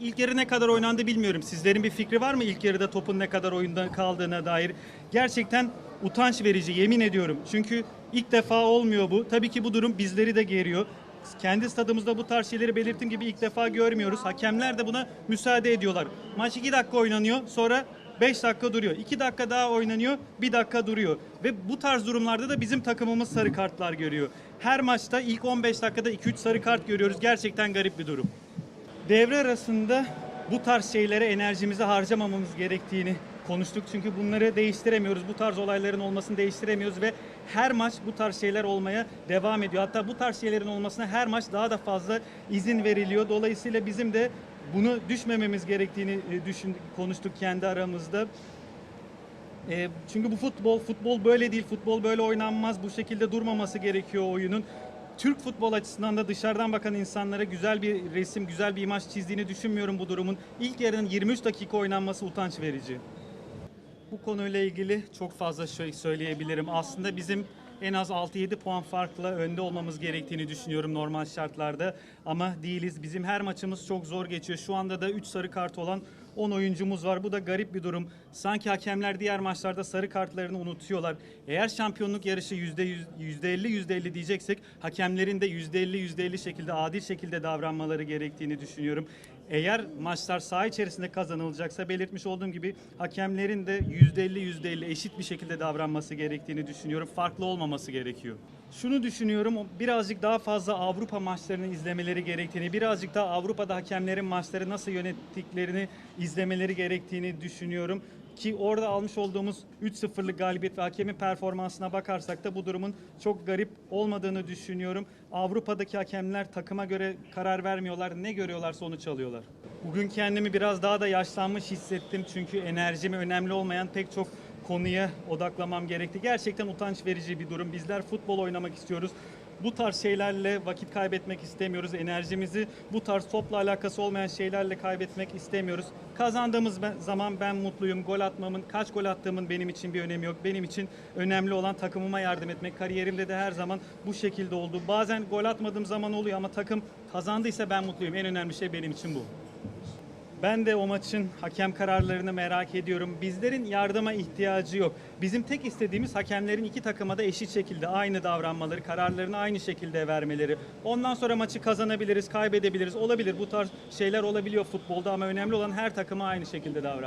İlk yarı ne kadar oynandı bilmiyorum. Sizlerin bir fikri var mı ilk yarıda topun ne kadar oyunda kaldığına dair? Gerçekten utanç verici yemin ediyorum. Çünkü ilk defa olmuyor bu. Tabii ki bu durum bizleri de geriyor. Kendi stadımızda bu tarz şeyleri belirttiğim gibi ilk defa görmüyoruz. Hakemler de buna müsaade ediyorlar. Maç 2 dakika oynanıyor sonra 5 dakika duruyor. 2 dakika daha oynanıyor 1 dakika duruyor. Ve bu tarz durumlarda da bizim takımımız sarı kartlar görüyor. Her maçta ilk 15 dakikada 2-3 sarı kart görüyoruz. Gerçekten garip bir durum. Devre arasında bu tarz şeylere enerjimizi harcamamamız gerektiğini konuştuk. Çünkü bunları değiştiremiyoruz. Bu tarz olayların olmasını değiştiremiyoruz ve her maç bu tarz şeyler olmaya devam ediyor. Hatta bu tarz şeylerin olmasına her maç daha da fazla izin veriliyor. Dolayısıyla bizim de bunu düşmememiz gerektiğini e, düşün, konuştuk kendi aramızda. E, çünkü bu futbol, futbol böyle değil, futbol böyle oynanmaz. Bu şekilde durmaması gerekiyor oyunun. Türk futbol açısından da dışarıdan bakan insanlara güzel bir resim, güzel bir imaj çizdiğini düşünmüyorum bu durumun. İlk yarının 23 dakika oynanması utanç verici. Bu konuyla ilgili çok fazla şey söyleyebilirim. Aslında bizim en az 6-7 puan farkla önde olmamız gerektiğini düşünüyorum normal şartlarda. Ama değiliz. Bizim her maçımız çok zor geçiyor. Şu anda da 3 sarı kart olan 10 oyuncumuz var. Bu da garip bir durum. Sanki hakemler diğer maçlarda sarı kartlarını unutuyorlar. Eğer şampiyonluk yarışı %100, %50 %50 diyeceksek hakemlerin de %50 %50 şekilde adil şekilde davranmaları gerektiğini düşünüyorum. Eğer maçlar saha içerisinde kazanılacaksa belirtmiş olduğum gibi hakemlerin de %50 %50 eşit bir şekilde davranması gerektiğini düşünüyorum. Farklı olmaması gerekiyor. Şunu düşünüyorum, birazcık daha fazla Avrupa maçlarını izlemeleri gerektiğini, birazcık daha Avrupa'da hakemlerin maçları nasıl yönettiklerini izlemeleri gerektiğini düşünüyorum. Ki orada almış olduğumuz 3-0'lık galibiyet ve hakemin performansına bakarsak da bu durumun çok garip olmadığını düşünüyorum. Avrupa'daki hakemler takıma göre karar vermiyorlar. Ne görüyorlarsa onu çalıyorlar. Bugün kendimi biraz daha da yaşlanmış hissettim. Çünkü enerjimi önemli olmayan pek çok konuya odaklamam gerekti. Gerçekten utanç verici bir durum. Bizler futbol oynamak istiyoruz. Bu tarz şeylerle vakit kaybetmek istemiyoruz. Enerjimizi bu tarz topla alakası olmayan şeylerle kaybetmek istemiyoruz. Kazandığımız zaman ben mutluyum. Gol atmamın, kaç gol attığımın benim için bir önemi yok. Benim için önemli olan takımıma yardım etmek. Kariyerimde de her zaman bu şekilde oldu. Bazen gol atmadığım zaman oluyor ama takım kazandıysa ben mutluyum. En önemli şey benim için bu. Ben de o maçın hakem kararlarını merak ediyorum. Bizlerin yardıma ihtiyacı yok. Bizim tek istediğimiz hakemlerin iki takıma da eşit şekilde aynı davranmaları, kararlarını aynı şekilde vermeleri. Ondan sonra maçı kazanabiliriz, kaybedebiliriz. Olabilir bu tarz şeyler olabiliyor futbolda ama önemli olan her takıma aynı şekilde davranmak.